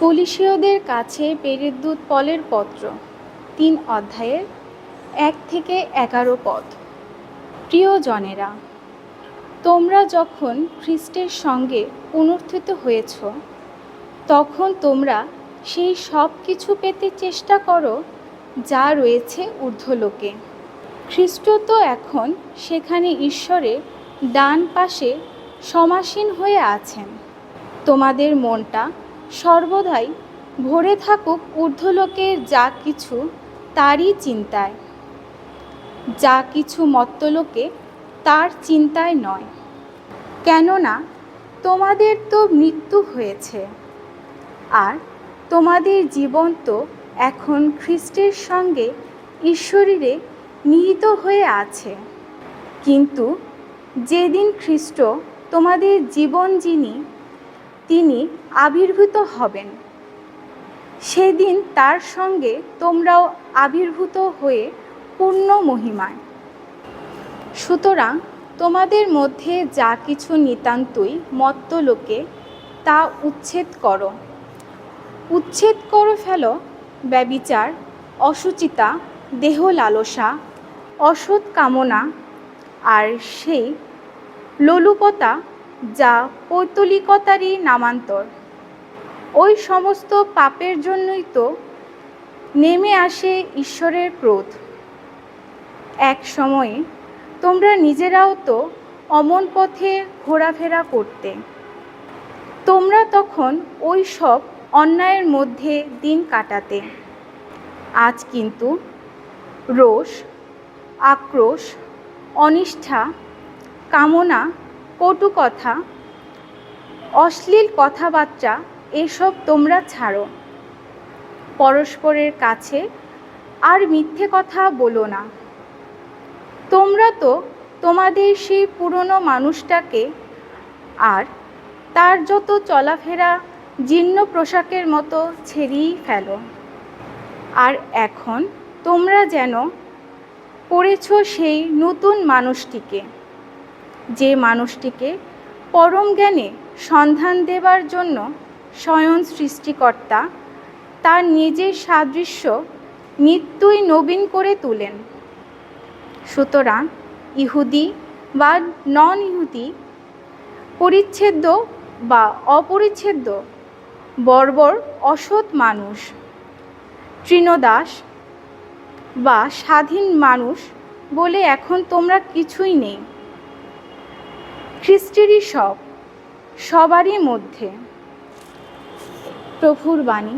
কলিসীয়দের কাছে পেরেদ্দূত পলের পত্র, তিন অধ্যায়ের এক থেকে এগারো পদ। প্রিয়জনেরা, তোমরা যখন খ্রিস্টের সঙ্গে পুনর্থিত হয়েছ, তখন তোমরা সেই সব কিছু পেতে চেষ্টা করো যা রয়েছে ঊর্ধ্বলোকে। খ্রিস্ট তো এখন সেখানে ঈশ্বরের ডান পাশে সমাসীন হয়ে আছেন। তোমাদের মনটা সর্বদাই ভরে থাকুক ঊর্ধ্বলোকের যা কিছু, তারই চিন্তায়। যা কিছু মত্তলোকে, তার চিন্তায় নয়। কেননা, তোমাদের তো মৃত্যু হয়েছে। আর তোমাদের জীবন তো এখন খ্রিস্টের সঙ্গে ঈশ্বরীরে নিহিত হয়ে আছে। কিন্তু যেদিন খ্রিস্ট তোমাদের জীবন যিনি তিনি আবির্ভূত হবেন। সেদিন তার সঙ্গে তোমরাও আবির্ভূত হয়ে পূর্ণ মহিমায়। সুতরাং তোমাদের মধ্যে যা কিছু নিতান্তই মত্তলোকে, তা উচ্ছেদ করো। উচ্ছেদ করো ফেলো, ব্যবিচার, অসুচিতা দেহ লালসা অসৎ কামনা, আর সেই লোলুপতা যা পৈতলিকতারই নামান্তর। ওই সমস্ত পাপের জন্যই তো নেমে আসে ঈশ্বরের ক্রোধ। এক সময়ে তোমরা নিজেরাও তো অমন পথে ঘোরাফেরা করতে। তোমরা তখন ওই সব অন্যায়ের মধ্যে দিন কাটাতে। আজ কিন্তু রোষ, আক্রোশ, অনিষ্ঠা, কামনা কটু কথা, অশ্লীল কথাবার্তা, এসব তোমরা ছাড়ো। পরস্পরের কাছে আর মিথ্যে কথা বলো না। তোমরা তো তোমাদের সেই পুরনো মানুষটাকে আর তার যত চলাফেরা জীর্ণ পোশাকের মতো ছেড়েই ফেলো। আর এখন তোমরা যেন পড়েছ সেই নতুন মানুষটিকে। যে মানুষটিকে পরম জ্ঞানে সন্ধান দেবার জন্য স্বয়ং সৃষ্টিকর্তা, তার নিজের সাদৃশ্য নিত্যই নবীন করে তোলেন। সুতরাং ইহুদি বা নন ইহুদি পরিচ্ছেদ্য বা অপরিচ্ছেদ্য, বর্বর অসৎ মানুষ, তৃণদাস বা স্বাধীন মানুষ বলে এখন তোমরা কিছুই নেই। খ্রিস্টেরই সব সবারই মধ্যে প্রভুর বাণী।